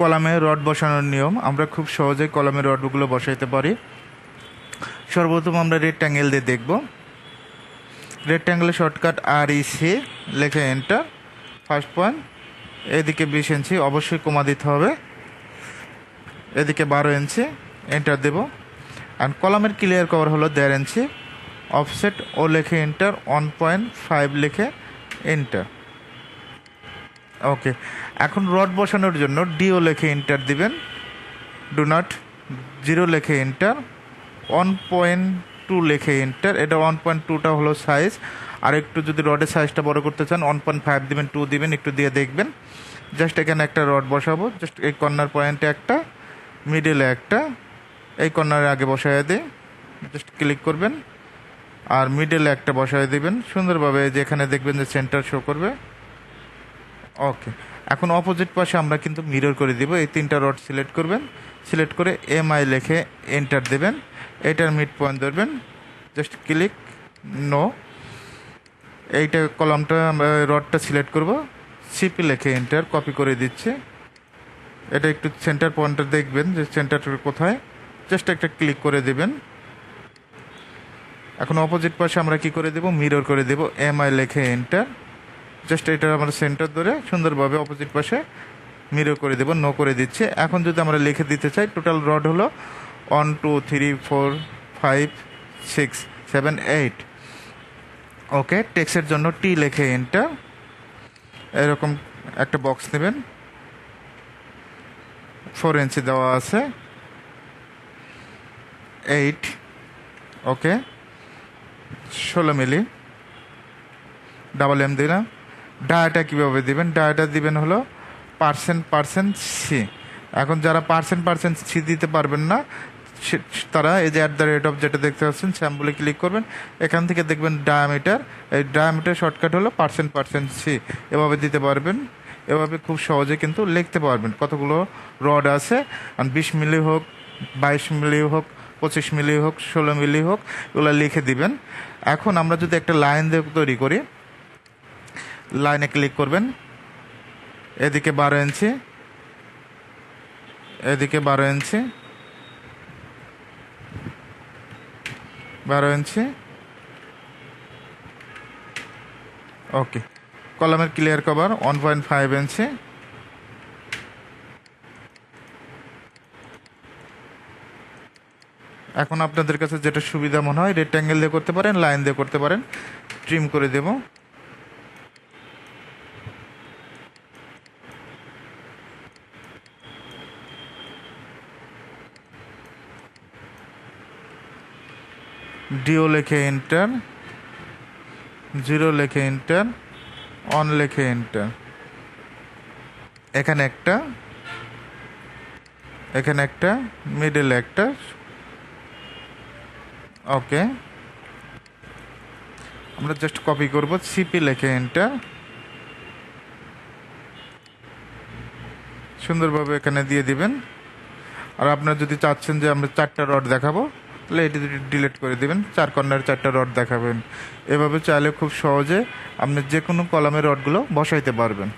কলামে রড বসানোর নিয়ম। আমরা খুব সহজেই কলামে রডগুলো বসাইতে পারি। সর্বপ্রথম আমরা রেড রেক্ট্যাঙ্গেল দিয়ে দেখব। রেক্ট্যাঙ্গেলের শর্টকাট আর ই সি লেখে এন্টার ফার্স্ট পয়েন্ট এদিকে বিশ ইঞ্চি অবশ্যই কমা দিতে হবে। এদিকে বারো ইঞ্চি এন্টার দেব। আর কলামের ক্লিয়ার কভার হলো দেড় ইঞ্চি অফসেট ও লেখে এন্টার ওয়ান পয়েন্ট ফাইভ লেখে এন্টার ওকে এখন রড বসানোর জন্য ডিও লেখে এন্টার দিবেন। ডু নট জিরো লেখে এন্টার ওয়ান পয়েন্ট টু লেখে এন্টার এটা ওয়ান পয়েন্ট টুটা হলো সাইজ আর একটু যদি রডের সাইজটা বড় করতে চান ওয়ান পয়েন্ট ফাইভ দিবেন টু দিবেন, একটু দিয়ে দেখবেন। জাস্ট এখানে একটা রড বসাবো। জাস্ট এই কর্নার পয়েন্টে একটা মিডিলে একটা, এই কর্নারে আগে বসায় দিই। জাস্ট ক্লিক করবেন। আর মিডলে একটা বসায় দিবেন। সুন্দরভাবে যেখানে দেখবেন যে সেন্টার শো করবে। ওকে এখন অপোজিট পাশে আমরা কিন্তু মিরর করে দিব। এই তিনটা রড সিলেক্ট করবেন। সিলেক্ট করে এম আই লিখে এন্টার দেবেন। এটার মিড পয়েন্ট ধরবেন। জাস্ট ক্লিক নো এইটা কলামটা আমরা রডটা সিলেক্ট করব। সিপি লিখে এন্টার কপি করে দিচ্ছে। এটা একটু সেন্টার পয়েন্টটা দেখবেন যে সেন্টারটা কোথায়। জাস্ট একটা ক্লিক করে দেবেন। এখন অপোজিট পাশে আমরা কি করে দেব? মিরর করে দেব। এম আই লেখে এন্টার জাস্ট এটা আমরা সেন্টার ধরে সুন্দরভাবে অপোজিট পাশে মিরর করে দেব নো করে দিচ্ছে। এখন যদি আমরা লিখে দিতে চাই টোটাল রড হলো one two three four five six seven eight okay টেক্সের জন্য টি লেখে এন্টার এরকম একটা বক্স নেবেন। ফোর ইঞ্চি দেওয়া আছে। এইট ওকে ষোলো মিলি ডাবল এম দিলাম। ডায়াটা কীভাবে দিবেন? ডায়াটা দিবেন হলো পার্সেন্ট পার্সেন্ট সি। এখন যারা পার্সেন্ট পার্সেন্ট সি দিতে পারবেন না তারা এই যে অ্যাট দ্য রেট অফ যেটা দেখতে পাচ্ছেন স্যাম্পলে ক্লিক করবেন। এখান থেকে দেখবেন ডায়ামিটার এই ডায়ামিটার শর্টকাট হলো পার্সেন্ট পার্সেন্ট সি। এভাবে দিতে পারবেন। এভাবে খুব সহজে কিন্তু লিখতে পারবেন। কতগুলো রড আছে? আর বিশ মিলি হোক, বাইশ মিলি হোক, পঁচিশ মিলি হোক, ষোলো মিলি হোক, এগুলো লিখে দিবেন। এখন আমরা যদি একটা লাইন দিয়ে তৈরি করি লাইনে ক্লিক করবেন। এদিকে বারো ইঞ্চি। এদিকে বারো ইঞ্চি। বারো ইঞ্চি। ওকে। কলমের clear cover one point five ইঞ্চি। এখন আপনাদের কাছে যেটা সুবিধা মনে হয়, রেক্ট্যাঙ্গেল দিয়ে করতে পারেন, লাইন দিয়ে করতে পারেন ট্রিম করে দেব। ডিও লেখে এন্টার জিরো লেখে এন্টার অন লেখে এন্টার এখানে একটা এখানে একটা মিডল একটা। ওকে আমরা জাস্ট কপি করব সিপি লেখে এন্টার সুন্দরভাবে এখানে দিয়ে দিবেন। আর আপনারা যদি চাচ্ছেন যে আমরা চারটা রড দেখাবো তাহলে এটি ডিলিট করে দিবেন। চার কর্নার চারটা রড দেখাবেন। এভাবে চাইলে খুব সহজে আপনি যে কোনো কলামের রডগুলো বসাইতে পারবেন।